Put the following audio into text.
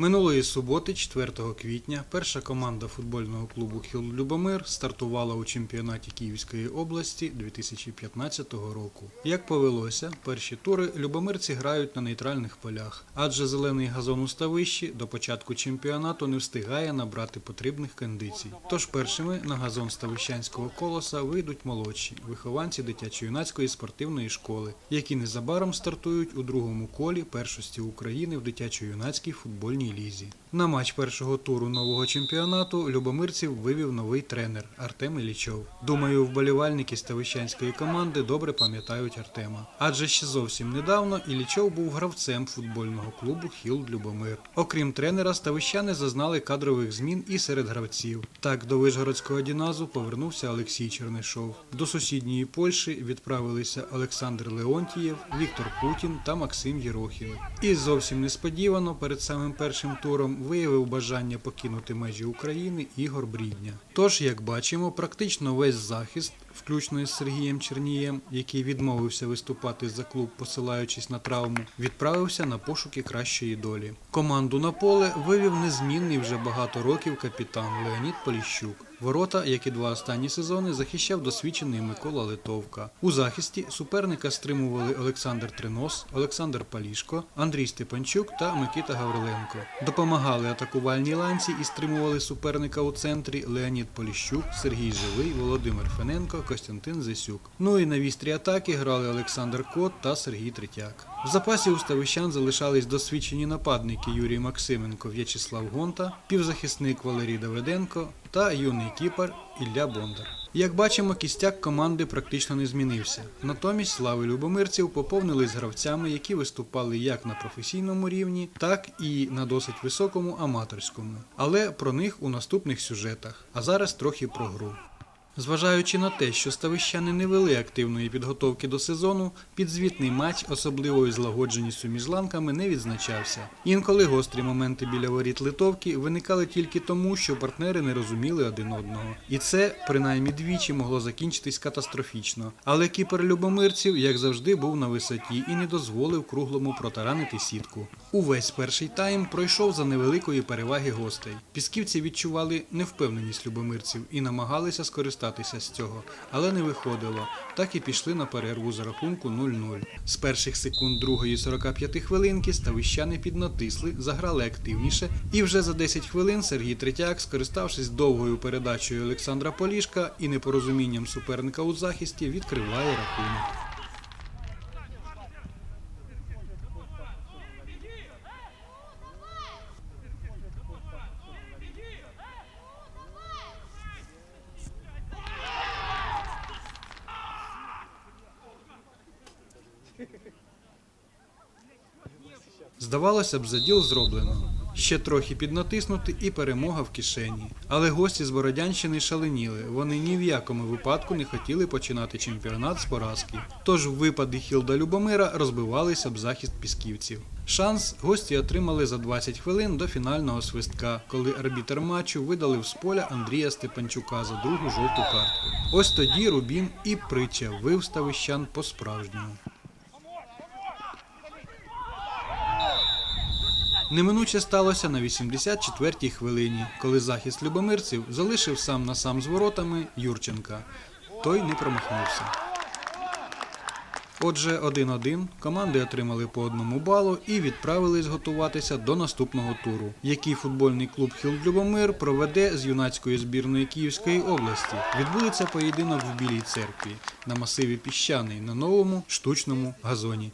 Минулої суботи, 4 квітня, перша команда футбольного клубу Хіл Любомир стартувала у чемпіонаті Київської області 2015 року. Як повелося, перші тури любомирці грають на нейтральних полях, адже зелений газон у ставищі до початку чемпіонату не встигає набрати потрібних кондицій. Тож першими на газон ставищанського колоса вийдуть молодші вихованці дитячо-юнацької спортивної школи, які незабаром стартують у другому колі першості України в дитячо-юнацькій футбольній лізі. На матч першого туру нового чемпіонату любомирців вивів новий тренер Артем Ілічов. Думаю, вболівальники ставищанської команди добре пам'ятають Артема, адже ще зовсім недавно Ілічов був гравцем футбольного клубу Хіл Любомир. Окрім тренера, ставищани зазнали кадрових змін і серед гравців. Так до Вишгородського Діназу повернувся Олексій Чернишов. До сусідньої Польщі відправилися Олександр Леонтієв, Віктор Путін та Максим Єрохів. І зовсім несподівано перед самим першим туром виявив бажання покинути межі України Ігор Брідня. Тож, як бачимо, практично весь захист, включно із Сергієм Чернієм, який відмовився виступати за клуб, посилаючись на травму, відправився на пошуки кращої долі. Команду на поле вивів незмінний вже багато років капітан Леонід Поліщук. Ворота, як і два останні сезони, захищав досвідчений Микола Литовка. У захисті суперника стримували Олександр Тринос, Олександр Палішко, Андрій Степанчук та Микита Гавриленко. Допомагали атакувальній ланці і стримували суперника у центрі Леонід Поліщук, Сергій Живий, Володимир Фененко, Костянтин Зесюк. Ну і на вістрі атаки грали Олександр Кот та Сергій Третяк. В запасі у ставищан залишались досвідчені нападники Юрій Максименко, В'ячеслав Гонта, півзахисник Валерій Давиденко та юний кіпер Ілля Бондар. Як бачимо, кістяк команди практично не змінився. Натомість слави любомирців поповнились гравцями, які виступали як на професійному рівні, так і на досить високому аматорському. Але про них у наступних сюжетах. А зараз трохи про гру. Зважаючи на те, що ставищани не вели активної підготовки до сезону, підзвітний матч особливою злагодженістю між ланками не відзначався. Інколи гострі моменти біля воріт литовки виникали тільки тому, що партнери не розуміли один одного. І це, принаймні двічі, могло закінчитись катастрофічно. Але кіпер любомирців, як завжди, був на висоті і не дозволив круглому протаранити сітку. Увесь перший тайм пройшов за невеликої переваги гостей. Пісківці відчували невпевненість любомирців і намагалися скористатися з цього, але не виходило. Так і пішли на перерву за рахунку 0-0. З перших секунд другої 45 хвилинки ставищани піднатисли, заграли активніше, і вже за 10 хвилин Сергій Третяк, скориставшись довгою передачею Олександра Полішка і непорозумінням суперника у захисті, відкриває рахунок. Здавалося б, заділ зроблено. Ще трохи піднатиснути і перемога в кишені. Але гості з Бородянщини шаленіли. Вони ні в якому випадку не хотіли починати чемпіонат з поразки. Тож випади Хілда Любомира розбивалися б захист пісківців. Шанс гості отримали за 20 хвилин до фінального свистка, коли арбітер матчу видалив з поля Андрія Степанчука за другу жовту картку. Ось тоді Рубін і притча вив ставищан по-справжньому. Неминуче сталося на 84-й хвилині, коли захист любомирців залишив сам на сам з воротами Юрченка. Той не промахнувся. Отже, 1-1 команди отримали по одному балу і відправились готуватися до наступного туру, який футбольний клуб Хіл Любомир проведе з юнацької збірної Київської області. Відбудеться поєдинок в Білій церкві на масиві піщаний на новому штучному газоні.